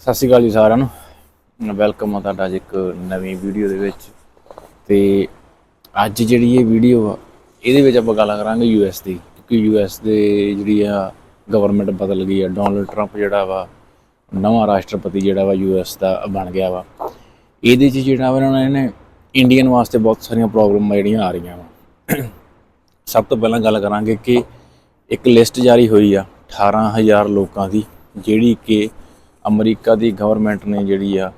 ਸਤਿ ਸ਼੍ਰੀ ਅਕਾਲ ਜੀ ਸਾਰਿਆਂ ਨੂੰ। ਵੈਲਕਮ ਆ ਤੁਹਾਡਾ ਅੱਜ ਇੱਕ ਨਵੀਂ ਵੀਡੀਓ ਦੇ ਵਿੱਚ। ਤੇ ਅੱਜ ਜਿਹੜੀ ਇਹ ਵੀਡੀਓ ਆ, ਇਹਦੇ ਵਿੱਚ ਆਪਾਂ ਗੱਲ ਕਰਾਂਗੇ ਯੂਐਸ ਦੀ। ਕਿਉਂਕਿ ਯੂਐਸ ਦੇ ਜਿਹੜੀ ਆ ਗਵਰਨਮੈਂਟ ਬਦਲ ਗਈ ਆ ਡੋਨਲਡ ਟਰੰਪ ਜਿਹੜਾ ਵਾ, ਨਵਾਂ ਰਾਸ਼ਟਰਪਤੀ ਜਿਹੜਾ ਵਾ ਯੂਐਸ ਦਾ ਬਣ ਗਿਆ ਵਾ। ਇਹਦੇ 'ਚ ਜਿਹੜਾ ਵਾ ਇਹਨਾਂ ਨੇ ਇੰਡੀਅਨ ਵਾਸਤੇ ਬਹੁਤ ਸਾਰੀਆਂ ਪ੍ਰੋਬਲਮਾਂ ਜਿਹੜੀਆਂ ਆ ਰਹੀਆਂ ਵਾ। ਸਭ ਤੋਂ ਪਹਿਲਾਂ ਗੱਲ ਕਰਾਂਗੇ ਕਿ ਇੱਕ ਲਿਸਟ ਜਾਰੀ ਹੋਈ ਆ 18000 ਲੋਕਾਂ ਦੀ, ਜਿਹੜੀ ਕਿ ਅਮਰੀਕਾ ਦੀ ਗਵਰਨਮੈਂਟ ਨੇ ਜਿਹੜੀ ਆ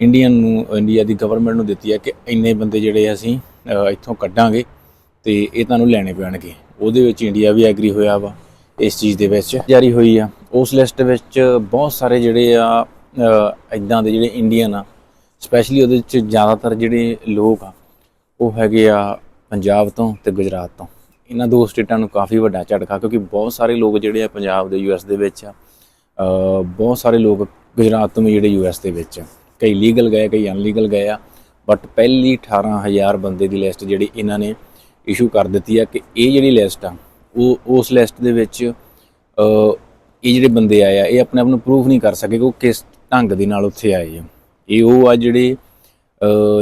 ਇੰਡੀਅਨ ਨੂੰ ਇੰਡੀਆ ਦੀ ਗਵਰਨਮੈਂਟ ਨੂੰ ਦਿੱਤੀ ਆ ਕਿ ਇੰਨੇ ਬੰਦੇ ਜਿਹੜੇ ਅਸੀਂ ਇੱਥੋਂ ਕੱਢਾਂਗੇ ਤੇ ਇਹ ਤੁਹਾਨੂੰ ਲੈਣੇ ਪੈਣਗੇ। ਉਹਦੇ ਵਿੱਚ ਇੰਡੀਆ ਵੀ ਐਗਰੀ ਹੋਇਆ ਵਾ ਇਸ ਚੀਜ਼ ਦੇ ਵਿੱਚ, ਜਾਰੀ ਹੋਈ ਆ। ਉਸ ਲਿਸਟ ਵਿੱਚ ਬਹੁਤ ਸਾਰੇ ਜਿਹੜੇ ਆ ਇਦਾਂ ਦੇ ਜਿਹੜੇ ਇੰਡੀਅਨ ਆ ਸਪੈਸ਼ਲੀ ਉਹਦੇ ਵਿੱਚ ਜ਼ਿਆਦਾਤਰ ਜਿਹੜੇ ਲੋਕ ਆ, ਉਹ ਹੈਗੇ ਆ ਪੰਜਾਬ ਤੋਂ ਤੇ ਗੁਜਰਾਤ ਤੋਂ। ਇਹਨਾਂ ਦੋ ਸਟੇਟਾਂ ਨੂੰ ਕਾਫੀ ਵੱਡਾ ਝਟਕਾ ਕਿਉਂਕਿ ਬਹੁਤ ਸਾਰੇ ਲੋਕ ਜਿਹੜੇ ਆ ਪੰਜਾਬ ਦੇ ਯੂਐਸ ਦੇ ਵਿੱਚ ਆ ਬਹੁਤ ਸਾਰੇ ਲੋਕ ਗੁਜਰਾਤ ਤੋਂ ਵੀ ਜਿਹੜੇ ਯੂਐਸ ਦੇ ਵਿੱਚ ਕਈ ਲੀਗਲ ਗਏ, ਕਈ ਅਨਲੀਗਲ ਗਏ ਆ। ਬਟ ਪਹਿਲੀ 18000 ਬੰਦੇ ਦੀ ਲਿਸਟ ਜਿਹੜੀ ਇਹਨਾਂ ਨੇ ਇਸ਼ੂ ਕਰ ਦਿੱਤੀ ਆ ਕਿ ਇਹ ਜਿਹੜੀ ਲਿਸਟ ਆ, ਉਹ ਉਸ ਲਿਸਟ ਦੇ ਵਿੱਚ ਇਹ ਜਿਹੜੇ ਬੰਦੇ ਆਏ ਆ, ਇਹ ਆਪਣੇ ਆਪ ਨੂੰ ਪ੍ਰੂਫ ਨਹੀਂ ਕਰ ਸਕੇ ਕਿ ਉਹ ਕਿਸ ਢੰਗ ਦੇ ਨਾਲ ਉੱਥੇ ਆਏ ਆ। ਇਹ ਉਹ ਆ ਜਿਹੜੇ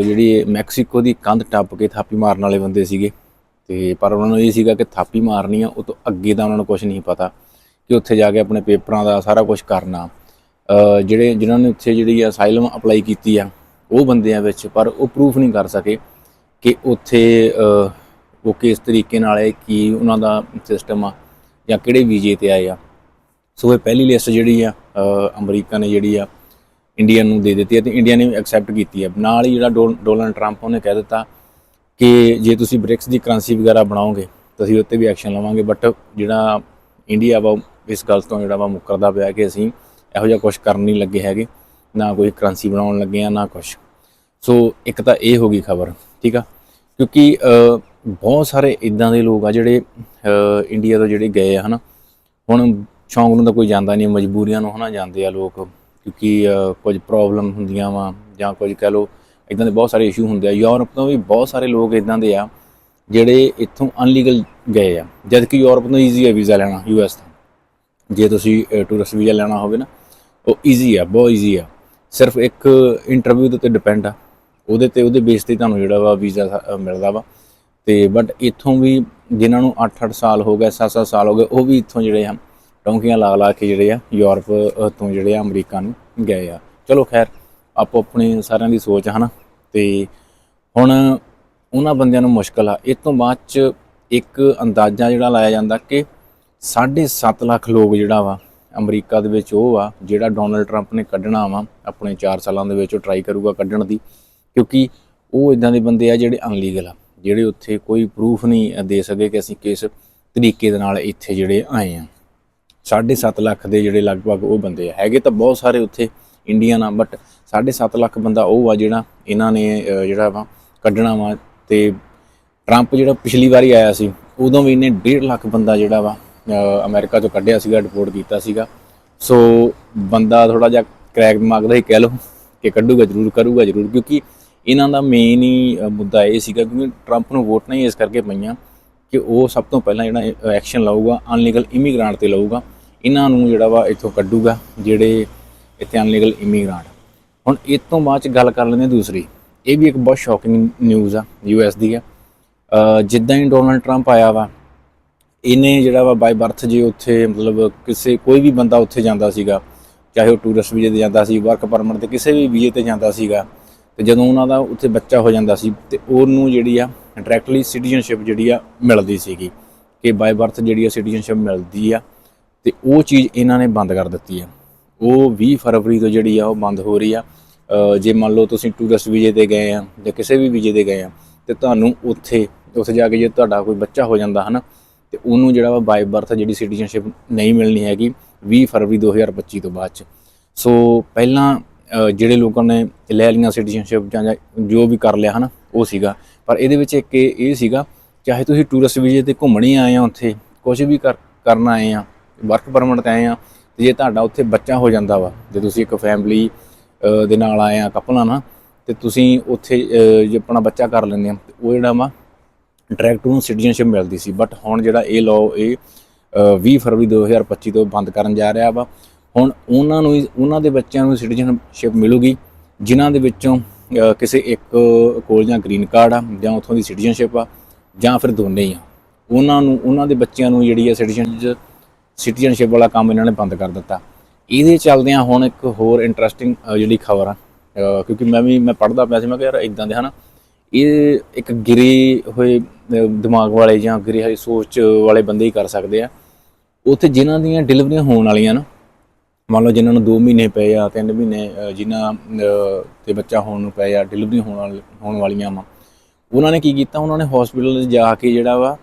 ਜਿਹੜੀ ਮੈਕਸੀਕੋ ਦੀ ਕੰਧ ਟੱਪ ਕੇ ਥਾਪੀ ਮਾਰਨ ਵਾਲੇ ਬੰਦੇ ਸੀਗੇ। ਤੇ ਪਰ ਉਹਨਾਂ ਨੂੰ ਇਹ ਸੀਗਾ ਕਿ ਥਾਪੀ ਮਾਰਨੀ ਆ, ਉਹ ਤੋਂ ਅੱਗੇ ਦਾ ਉਹਨਾਂ ਨੂੰ ਕੁਝ ਨਹੀਂ ਪਤਾ। ਕਿ ਉੱਥੇ ਜਾ ਕੇ ਆਪਣੇ ਪੇਪਰਾਂ ਦਾ ਸਾਰਾ ਕੁਝ ਕਰਨਾ। ਜਿਹੜੇ ਜਿਨ੍ਹਾਂ ਨੇ ਉੱਥੇ ਜਿਹੜੀ ਅਸਾਈਲਮ ਅਪਲਾਈ ਕੀਤੀ ਆ, ਉਹ ਬੰਦਿਆਂ ਵਿੱਚ ਪਰ ਉਹ ਪ੍ਰੂਫ ਨਹੀਂ ਕਰ ਸਕੇ ਕਿ ਉੱਥੇ ਉਹ ਕਿਸ ਤਰੀਕੇ ਨਾਲ ਹੈ, ਕੀ ਉਹਨਾਂ ਦਾ ਸਿਸਟਮ ਆ ਜਾਂ ਕਿਹੜੇ ਵੀਜ਼ੇ ਤੇ ਆਏ ਆ। ਸੋ ਇਹ ਪਹਿਲੀ ਲਿਸਟ ਜਿਹੜੀ ਆ ਅਮਰੀਕਾ ਨੇ ਜਿਹੜੀ ਆ ਇੰਡੀਆ ਨੂੰ ਦੇ ਦਿੱਤੀ ਹੈ ਤੇ ਇੰਡੀਆ ਨੇ ਐਕਸੈਪਟ ਕੀਤੀ ਹੈ ਨਾਲ ਹੀ ਜਿਹੜਾ ਡੋ- ਡੋਨਲਡ ਟਰੰਪ ਉਹਨੇ ਕਹਿ ਦਿੱਤਾ ਕਿ ਜੇ ਤੁਸੀਂ ਬ੍ਰਿਕਸ ਦੀ ਕਰੰਸੀ ਵਗੈਰਾ ਬਣਾਓਗੇ, ਤਾਂ ਅਸੀਂ ਉੱਤੇ ਵੀ ਐਕਸ਼ਨ ਲਵਾਂਗੇ। ਬਟ ਜਿਹੜਾ ਇੰਡੀਆ ਵਾ ਇਸ ਗੱਲ ਤੋਂ ਜਿਹੜਾ ਵਾ ਮੁੱਕਰਦਾ ਪਿਆ ਕਿ ਅਸੀਂ ਇਹੋ ਜਿਹਾ ਕੁਝ ਕਰਨ ਨਹੀਂ ਲੱਗੇ ਹੈਗੇ, ਨਾ ਕੋਈ ਕਰੰਸੀ ਬਣਾਉਣ ਲੱਗੇ ਆ, ਨਾ ਕੁਝ ਸੋ ਇੱਕ ਤਾਂ ਇਹ ਹੋ ਗਈ ਖਬਰ, ਠੀਕ ਆ? ਕਿਉਂਕਿ ਬਹੁਤ ਸਾਰੇ ਇਦਾਂ ਦੇ ਲੋਕ ਆ ਜਿਹੜੇ ਇੰਡੀਆ ਤੋਂ ਜਿਹੜੇ ਗਏ ਆ, ਹਨਾ? ਹੁਣ ਸ਼ੌਂਕ ਨੂੰ ਤਾਂ ਕੋਈ ਜਾਂਦਾ ਨਹੀਂ, ਮਜਬੂਰੀਆਂ ਨੂੰ ਹਨਾ ਜਾਂਦੇ ਆ ਲੋਕ, ਕਿਉਂਕਿ ਕੁਝ ਪ੍ਰੋਬਲਮ ਹੁੰਦੀਆਂ ਵਾ ਜਾਂ ਕੁਝ ਕਹਿ ਲਓ ਇਦਾਂ ਦੇ ਬਹੁਤ ਸਾਰੇ ਇਸ਼ੂ ਹੁੰਦੇ ਆ। ਯੂਰਪ ਤੋਂ ਵੀ ਬਹੁਤ ਸਾਰੇ ਲੋਕ ਇਦਾਂ ਦੇ ਆ ਜਿਹੜੇ ਇੱਥੋਂ ਅਨਲੀਗਲ ਗਏ ਆ ਜਦ ਕਿ ਯੂਰਪ ਤੋਂ ਈਜ਼ੀ ਹੈ ਵੀਜ਼ਾ ਲੈਣਾ ਯੂਐਸ ਤੋਂ। ਜੇ ਤੁਸੀਂ ਟੂਰਿਸਟ ਵੀਜ਼ਾ ਲੈਣਾ ਹੋਵੇ ਨਾ, ਉਹ ਈਜ਼ੀ ਆ, ਬਹੁਤ ਈਜ਼ੀ ਆ। ਸਿਰਫ ਇੱਕ ਇੰਟਰਵਿਊ ਦੇ ਉੱਤੇ ਡਿਪੈਂਡ ਆ। ਉਹਦੇ ਤੇ, ਉਹਦੇ ਬੇਸ ਤੇ ਤੁਹਾਨੂੰ ਜਿਹੜਾ ਵਾ ਵੀਜ਼ਾ ਮਿਲਦਾ ਵਾ। ਤੇ ਬਟ ਇੱਥੋਂ ਵੀ ਜਿਨ੍ਹਾਂ ਨੂੰ 8-8 ਸਾਲ ਹੋ ਗਏ 7-7 ਸਾਲ ਹੋ ਗਏ, ਉਹ ਵੀ ਇੱਥੋਂ ਜਿਹੜੇ ਆ ਟੌਂਕੀਆਂ ਲਾ ਲਾ ਕੇ ਜਿਹੜੇ ਆ, ਯੂਰਪ ਤੋਂ ਜਿਹੜੇ ਆ, ਅਮਰੀਕਾ ਨੂੰ ਗਏ ਆ। ਚਲੋ ਖੈਰ, ਆਪੋ ਆਪਣੇ ਸਾਰਿਆਂ ਦੀ ਸੋਚ ਆ, ਹਨਾ? ਤੇ ਹੁਣ ਉਹਨਾਂ ਬੰਦਿਆਂ ਨੂੰ ਮੁਸ਼ਕਲ ਆ। ਇਸ ਤੋਂ ਬਾਅਦ ਚ ਇੱਕ ਅੰਦਾਜ਼ਾ ਜਿਹੜਾ ਲਾਇਆ ਜਾਂਦਾ ਕਿ 7.5 ਲੱਖ ਲੋਕ ਜਿਹੜਾ ਵਾ, ਅਮਰੀਕਾ ਦੇ ਵਿੱਚ ਉਹ ਆ, ਜਿਹੜਾ ਡੋਨਲਡ ਟਰੰਪ ਨੇ ਕੱਢਣਾ ਵਾ, ਆਪਣੇ 4 ਸਾਲਾਂ ਦੇ ਵਿੱਚ ਉਹ ਟਰਾਈ ਕਰੂਗਾ ਕੱਢਣ ਦੀ, ਕਿਉਂਕਿ ਉਹ ਇਦਾਂ ਦੇ ਬੰਦੇ ਆ ਜਿਹੜੇ ਅਨਲੀਗਲ ਆ, ਜਿਹੜੇ ਉੱਥੇ ਕੋਈ ਪ੍ਰੂਫ ਨਹੀਂ ਦੇ ਸਕੇ ਕਿ ਅਸੀਂ ਕਿਸ ਤਰੀਕੇ ਦੇ ਨਾਲ ਇੱਥੇ ਜਿਹੜੇ ਆਏ ਆ। 7.5 ਲੱਖ ਦੇ ਜਿਹੜੇ ਲਗਭਗ ਉਹ ਬੰਦੇ ਆ, ਹੈਗੇ ਤਾਂ ਬਹੁਤ ਸਾਰੇ ਉੱਥੇ ਇੰਡੀਅਨ ਆ ਬਟ 7.5 ਲੱਖ ਬੰਦਾ ਉਹ ਆ ਜਿਹੜਾ ਇਹਨਾਂ ਨੇ ਜਿਹੜਾ ਵਾ, ਕੱਢਣਾ ਵਾ, ਤੇ ਟਰੰਪ ਜਿਹੜਾ ਪਿਛਲੀ ਵਾਰੀ ਆਇਆ ਸੀ, ਉਦੋਂ ਵੀ ਇਹਨੇ 1.5 ਲੱਖ ਬੰਦਾ ਜਿਹੜਾ ਵਾ ਅਮਰੀਕਾ ਤੋਂ ਕੱਢਿਆ ਸੀਗਾ ਡਿਪੋਰਟ ਕੀਤਾ ਸੀਗਾ। ਸੋ ਬੰਦਾ ਥੋੜਾ ਜਿਹਾ ਕ੍ਰੈਕ ਦਿਮਾਗ ਦਾ ਹੀ ਕਹਿ ਲਓ ਕਿ ਕੱਢੂਗਾ, ਜ਼ਰੂਰ ਕਰੂਗਾ, ਜ਼ਰੂਰ। ਕਿਉਂਕਿ ਇਹਨਾਂ ਦਾ ਮੇਨ ਹੀ ਮੁੱਦਾ ਇਹ ਸੀਗਾ ਕਿਉਂਕਿ ਟਰੰਪ ਨੂੰ ਵੋਟ ਨਹੀਂ ਇਸ ਕਰਕੇ ਪਈਆਂ ਕਿ ਉਹ ਸਭ ਤੋਂ ਪਹਿਲਾਂ ਜਿਹੜਾ ਐਕਸ਼ਨ ਲਊਗਾ ਅਨਲੀਗਲ ਇਮੀਗ੍ਰਾਂਟ ਤੇ ਲਊਗਾ। ਇਹਨਾਂ ਨੂੰ ਜਿਹੜਾ ਵਾ ਇੱਥੋਂ ਕੱਢੂਗਾ, ਜਿਹੜੇ ਇੱਥੇ ਅਨਲੀਗਲ ਇਮੀਗ੍ਰਾਂਟ ਹੁਣ ਇਸ ਤੋਂ ਬਾਅਦ ਚ ਗੱਲ ਕਰ ਲੈਂਦੇ ਦੂਸਰੀ। ਇਹ ਵੀ ਇੱਕ ਬਹੁਤ ਸ਼ੌਕਿੰਗ ਨਿਊਜ਼ ਆ ਯੂਐਸ ਦੀ ਆ। ਜਿੱਦਾਂ ਹੀ ਡੋਨਲਡ ਟਰੰਪ ਆਇਆ ਵਾ ਇਹਨੇ ਜਿਹੜਾ ਵਾ ਬਾਈ ਬਰਥ ਜੇ ਉੱਥੇ ਮਤਲਬ ਕਿਸੇ, ਕੋਈ ਵੀ ਬੰਦਾ ਉੱਥੇ ਜਾਂਦਾ ਸੀਗਾ, ਚਾਹੇ ਉਹ ਟੂਰਿਸਟ ਵੀਜ਼ੇ ਤੇ ਜਾਂਦਾ ਸੀ ਵਰਕ ਪਰਮਿਟ ਤੇ ਕਿਸੇ ਵੀ ਵੀਜ਼ੇ ਤੇ ਜਾਂਦਾ ਸੀਗਾ, ਤੇ ਜਦੋਂ ਉਹਨਾਂ ਦਾ ਉੱਥੇ ਬੱਚਾ ਹੋ ਜਾਂਦਾ ਸੀ, ਤੇ ਉਹਨੂੰ ਜਿਹੜੀ ਆ ਡਾਇਰੈਕਟਲੀ ਸਿਟੀਜ਼ਨਸ਼ਿਪ ਜਿਹੜੀ ਆ ਮਿਲਦੀ ਸੀਗੀ, ਕਿ ਬਾਈ ਬਰਥ ਜਿਹੜੀ ਆ ਸਿਟੀਜ਼ਨਸ਼ਿਪ ਮਿਲਦੀ ਆ, ਤੇ ਉਹ ਚੀਜ਼ ਇਹਨਾਂ ਨੇ ਬੰਦ ਕਰ ਦਿੱਤੀ ਆ। ਉਹ 20 ਫਰਵਰੀ ਤੋਂ ਜਿਹੜੀ ਆ ਉਹ ਬੰਦ ਹੋ ਰਹੀ ਆ। ਜੇ ਮੰਨ ਲਓ ਤੁਸੀਂ ਟੂਰਿਸਟ ਵੀਜ਼ੇ ਤੇ ਗਏ ਆ ਜਾਂ ਕਿਸੇ ਵੀ ਵੀਜ਼ੇ ਤੇ ਗਏ ਆ, ਤੇ ਤੁਹਾਨੂੰ ਉੱਥੇ ਉੱਥੇ ਜਾ ਕੇ ਜੇ ਤੁਹਾਡਾ ਕੋਈ ਬੱਚਾ ਹੋ ਜਾਂਦਾ ਹਨਾ ਤੇ ਉਹਨੂੰ ਜਿਹੜਾ ਵਾ ਬਾਈ ਬਰਥ ਜਿਹੜੀ ਸਿਟੀਜ਼ਨਸ਼ਿਪ ਨਹੀਂ ਮਿਲਣੀ ਹੈਗੀ 20 ਫਰਵਰੀ 2025 ਤੋਂ ਬਾਅਦ ਚ। ਸੋ ਪਹਿਲਾਂ ਜਿਹੜੇ ਲੋਕਾਂ ਨੇ ਲੈ ਲਈਆਂ ਸਿਟੀਜ਼ਨਸ਼ਿਪ ਜਾਂ ਜੋ ਵੀ ਕਰ ਲਿਆ ਹਨਾ, ਉਹ ਸੀਗਾ। ਪਰ ਇਹਦੇ ਵਿੱਚ ਇੱਕ ਇਹ ਸੀਗਾ, ਚਾਹੇ ਤੁਸੀਂ ਟੂਰਿਸਟ ਵੀਜ਼ੇ ਤੇ ਘੁੰਮਣ ਹੀ ਆਏ ਆ ਉੱਥੇ ਕੁਝ ਵੀ ਕਰ, ਕਰਨ ਆਏ ਆ ਵਰਕ ਪਰਮਿਟ ਤੇ ਆਏ ਆ, ਤੇ ਜੇ ਤੁਹਾਡਾ ਉੱਥੇ ਬੱਚਾ ਹੋ ਜਾਂਦਾ ਵਾ, ਜੇ ਤੁਸੀਂ ਇੱਕ ਫੈਮਿਲੀ ਦੇ ਨਾਲ ਆਏ ਆ ਕਪਲਾਂ ਨਾਲ ਤੇ ਤੁਸੀਂ ਉੱਥੇ ਜੇ ਆਪਣਾ ਬੱਚਾ ਕਰ ਲੈਂਦੇ ਆ, ਉਹ ਜਿਹੜਾ ਵਾ ਡਾਇਰੈਕਟ ਉਹਨੂੰ ਸਿਟੀਜ਼ਨਸ਼ਿਪ ਮਿਲਦੀ ਸੀ ਬਟ ਹੁਣ ਜਿਹੜਾ ਇਹ ਲਾਅ ਇਹ ਅਹ, 20 ਫਰਵਰੀ 2025 ਤੋਂ ਬੰਦ ਕਰਨ ਜਾ ਰਿਹਾ ਵਾ। ਹੁਣ ਉਹਨਾਂ ਨੂੰ ਹੀ- ਉਹਨਾਂ ਦੇ ਬੱਚਿਆਂ ਨੂੰ ਸਿਟੀਜ਼ਨਸ਼ਿਪ ਮਿਲੂਗੀ ਜਿਨ੍ਹਾਂ ਦੇ ਵਿੱਚੋਂ ਕਿਸੇ ਇੱਕ ਕੋਲ ਜਾਂ ਗ੍ਰੀਨ ਕਾਰਡ ਆ ਜਾਂ ਉੱਥੋਂ ਦੀ ਸਿਟੀਜ਼ਨਸ਼ਿਪ ਆ ਜਾਂ ਫਿਰ ਦੋਨੇ ਹੀ ਆ। ਉਹਨਾਂ ਨੂੰ ਉਹਨਾਂ ਦੇ ਬੱਚਿਆਂ ਨੂੰ ਜਿਹੜੀ ਆ ਸਿਟੀਜ਼ਨ ਸਿਟੀਜ਼ਨਸ਼ਿਪ ਵਾਲਾ ਕੰਮ ਇਹਨਾਂ ਨੇ ਬੰਦ ਕਰ ਦਿੱਤਾ। ਇਹਦੇ ਚੱਲਦਿਆਂ ਹੁਣ ਇੱਕ ਹੋਰ ਇੰਟਰਸਟਿੰਗ ਜਿਹੜੀ ਖਬਰ ਆ ਕਿਉਂਕਿ ਮੈਂ ਵੀ ਮੈਂ ਪੜ੍ਹਦਾ ਪਿਆ ਸੀ ਮੈਂ ਕਿਹਾ ਯਾਰ ਇਦਾਂ ਦੇ ਹਨਾ। ਇਹ ਇੱਕ ਗਿਰੇ ਹੋਏ ਦਿਮਾਗ ਵਾਲੇ ਜਾਂ ਗਿਰੇ ਹੋਏ ਸੋਚ ਵਾਲੇ ਬੰਦੇ ਹੀ ਕਰ ਸਕਦੇ ਆ। ਉੱਥੇ ਜਿਨ੍ਹਾਂ ਦੀਆਂ ਡਿਲੀਵਰੀਆਂ ਹੋਣ ਵਾਲੀਆਂ ਨਾ ਮੰਨ ਲਓ ਜਿਨ੍ਹਾਂ ਨੂੰ 2 ਮਹੀਨੇ ਪਏ ਆ 3 ਮਹੀਨੇ ਜਿਨ੍ਹਾਂ ਅ, ਤੇ ਬੱਚਾ ਹੋਣ ਨੂੰ ਪਏ ਆ ਡਿਲੀਵਰੀ ਹੋਣ ਵਾਲ- ਹੋਣ ਵਾਲੀਆਂ ਵਾ ਉਹਨਾਂ ਨੇ ਕੀ ਕੀਤਾ? ਉਹਨਾਂ ਨੇ ਹਸਪੀਟਲ ਜਾ ਕੇ ਜਿਹੜਾ ਵਾ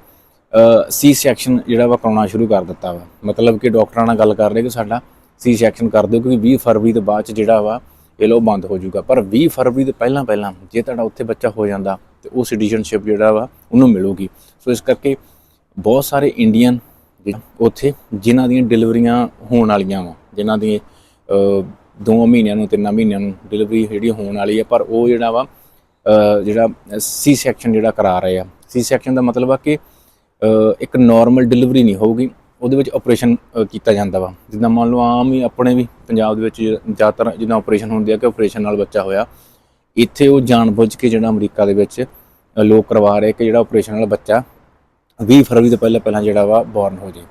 ਸੀ ਸੈਕਸ਼ਨ ਜਿਹੜਾ ਵਾ ਕਰਾਉਣਾ ਸ਼ੁਰੂ ਕਰ ਦਿੱਤਾ ਵਾ। ਮਤਲਬ ਕਿ ਡਾਕਟਰਾਂ ਨਾਲ ਗੱਲ ਕਰ ਰਹੇ ਕਿ ਸਾਡਾ ਸੀ ਸੈਕਸ਼ਨ ਕਰ ਦਿਓ ਕਿਉਂਕਿ 20 ਫਰਵਰੀ ਤੋਂ ਬਾਅਦ ਚ ਜਿਹੜਾ ਵਾ ਇਹ ਲੋ ਬੰਦ ਹੋ ਜਾਊਗਾ। ਪਰ 20 ਫਰਵਰੀ ਤੋਂ ਪਹਿਲਾਂ ਪਹਿਲਾਂ ਜੇ ਤੁਹਾਡਾ ਉੱਥੇ ਬੱਚਾ ਹੋ ਜਾਂਦਾ ਤੇ ਉਹ ਸਿਟੀਜ਼ਨਸ਼ਿਪ ਜਿਹੜਾ ਵਾ ਉਹਨੂੰ ਮਿਲੂਗੀ। ਸੋ ਇਸ ਕਰਕੇ ਬਹੁਤ ਸਾਰੇ ਇੰਡੀਅਨ ਉੱਥੇ ਜਿਨ੍ਹਾਂ ਦੀਆਂ ਡਿਲੀਵਰੀਆਂ ਹੋਣ ਵਾਲੀਆਂ ਵਾ ਜਿਨ੍ਹਾਂ ਦੀ ਅ, ਮਹੀਨਿਆਂ ਨੂੰ ਤਿੰਨ ਮਹੀਨਿਆਂ ਨੂੰ ਡਿਲੀਵਰੀ ਜਿਹੜੀ ਹੋਣ ਵਾਲੀ ਹੈ ਪਰ ਉਹ ਜਿਹੜਾ ਵਾ ਜਿਹੜਾ ਸੀ ਸੈਕਸ਼ਨ ਜਿਹੜਾ ਕਰਾ ਰਹੇ ਆ। ਸੀ ਸੈਕਸ਼ਨ ਦਾ ਮਤਲਬ ਆ ਕਿ ਇੱਕ ਨਾਰਮਲ ਡਿਲੀਵਰੀ ਨਹੀਂ ਹੋਊਗੀ ਉਹਦੇ ਵਿੱਚ ਆਪਰੇਸ਼ਨ ਕੀਤਾ ਜਾਂਦਾ ਵਾ। ਜਿੱਦਾਂ ਮੰਨ ਲਓ ਆਮ ਹੀ ਆਪਣੇ ਵੀ ਪੰਜਾਬ ਦੇ ਵਿੱਚ ਜ਼ਿਆਦਾਤਰ ਜਿੱਦਾਂ ਆਪਰੇਸ਼ਨ ਹੁੰਦੇ ਆ ਕਿ ਆਪਰੇਸ਼ਨ ਨਾਲ ਬੱਚਾ ਹੋਇਆ। ਇੱਥੇ ਉਹ ਜਾਣਬੁੱਝ ਕੇ ਜਿਹੜਾ ਅਮਰੀਕਾ ਦੇ ਵਿੱਚ ਲੋਕ ਕਰਵਾ ਰਹੇ ਕਿ ਜਿਹੜਾ ਆਪਰੇਸ਼ਨ ਵਾਲਾ ਬੱਚਾ 20 ਫਰਵਰੀ ਤੋਂ ਪਹਿਲਾਂ ਪਹਿਲਾਂ ਜਿਹੜਾ ਵਾ ਬੋਰਨ ਹੋ ਜੇ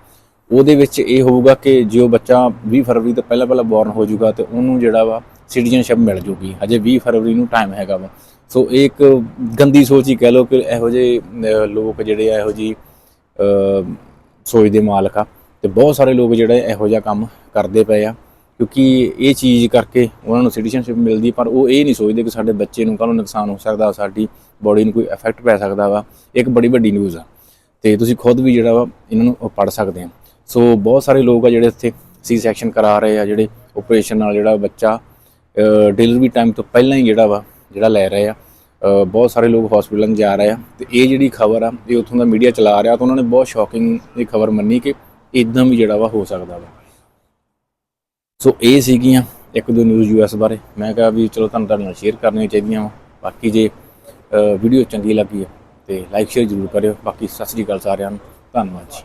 ਉਹਦੇ ਵਿੱਚ ਇਹ ਹੋਊਗਾ ਕਿ ਜੇ ਉਹ ਬੱਚਾ 20 ਫਰਵਰੀ ਤੋਂ ਪਹਿਲਾਂ ਪਹਿਲਾਂ ਬੋਰਨ ਹੋ ਜਾਊਗਾ ਤੇ ਉਹਨੂੰ ਜਿਹੜਾ ਵਾ ਸਿਟੀਜ਼ਨਸ਼ਿਪ ਮਿਲ ਜੂਗੀ। ਹਜੇ 20 ਫਰਵਰੀ ਨੂੰ ਟਾਈਮ ਹੈਗਾ ਵਾ। ਸੋ ਇਹ ਇੱਕ ਗੰਦੀ ਸੋਚ ਹੀ ਕਹਿ ਲਓ ਕਿ ਇਹੋ ਜਿਹੇ ਲੋਕ ਜਿਹੜੇ ਆ ਇਹੋ ਜੀ ਅਹ, ਸੋਚ ਦੇ ਮਾਲਕ ਆ। ਤੇ ਬਹੁਤ ਸਾਰੇ ਲੋਕ ਜਿਹੜੇ ਇਹੋ ਜਿਹਾ ਕੰਮ ਕਰਦੇ ਪਏ ਆ। ਕਿਉਂਕਿ ਇਹ ਚੀਜ਼ ਕਰਕੇ ਉਹਨਾਂ ਨੂੰ ਸਿਟੀਜ਼ਨਸ਼ਿਪ ਮਿਲਦੀ, ਪਰ ਉਹ ਇਹ ਨਹੀਂ ਸੋਚਦੇ ਕਿ ਸਾਡੇ ਬੱਚੇ ਨੂੰ ਕੱਲ੍ਹ ਨੂੰ ਨੁਕਸਾਨ ਹੋ ਸਕਦਾ, ਸਾਡੀ ਬੋਡੀ ਨੂੰ ਕੋਈ ਇਫੈਕਟ ਪੈ ਸਕਦਾ ਵਾ। ਇੱਕ ਬੜੀ ਵੱਡੀ ਨਿਊਜ਼ ਆ। ਤੇ ਤੁਸੀਂ ਖੁਦ ਵੀ ਜਿਹੜਾ ਵਾ, ਇਹਨਾਂ ਨੂੰ ਪੜ ਸਕਦੇ ਆ। ਸੋ ਬਹੁਤ ਸਾਰੇ ਲੋਕ ਆ ਜਿਹੜੇ ਇੱਥੇ ਸੀ ਸੈਕਸ਼ਨ ਕਰਾ ਰਹੇ ਆ, ਜਿਹੜੇ ਆਪਰੇਸ਼ਨ ਨਾਲ ਜਿਹੜਾ ਬੱਚਾ ਡਿਲੀਵਰੀ ਟਾਈਮ ਤੋਂ ਪਹਿਲਾਂ ਹੀ ਜਿਹੜਾ ਵਾ, ਜਿਹੜਾ ਲੈ ਰਹੇ ਆ। ਬਹੁਤ ਸਾਰੇ ਲੋਕ ਹਸਪੀਟਲਾਂ ਜਾ ਰਹੇ ਆ। ਤੇ ਇਹ ਜਿਹੜੀ ਖਬਰ ਆ, ਇਹ ਉੱਥੋਂ ਦਾ ਮੀਡੀਆ ਚਲਾ ਰਿਹਾ, ਤਾਂ ਉਹਨਾਂ ਨੇ ਬਹੁਤ ਸ਼ੌਕਿੰਗ ਇਹ ਖਬਰ ਮੰਨੀ ਕਿ ਇਦਾਂ ਵੀ ਜਿਹੜਾ ਵਾ ਹੋ ਸਕਦਾ ਵਾ। ਸੋ ਇਹ ਸੀਗੀਆਂ ਇੱਕ ਦੋ ਨਿਊਜ਼ ਯੂਐਸ ਬਾਰੇ। ਮੈਂ ਕਿਹਾ ਵੀ ਚਲੋ ਤੁਹਾਨੂੰ ਤੁਹਾਡੇ ਨਾਲ ਸ਼ੇਅਰ ਕਰਨੀਆਂ ਚਾਹੀਦੀਆਂ ਵਾ। ਬਾਕੀ ਜੇ ਵੀਡੀਓ ਚੰਗੀ ਲੱਗੀ ਹੈ ਤੇ ਲਾਈਕ ਸ਼ੇਅਰ ਜ਼ਰੂਰ ਕਰਿਓ। ਬਾਕੀ ਸਤਿ ਸ੍ਰੀ ਅਕਾਲ ਸਾਰਿਆਂ ਨੂੰ। ਧੰਨਵਾਦ ਜੀ।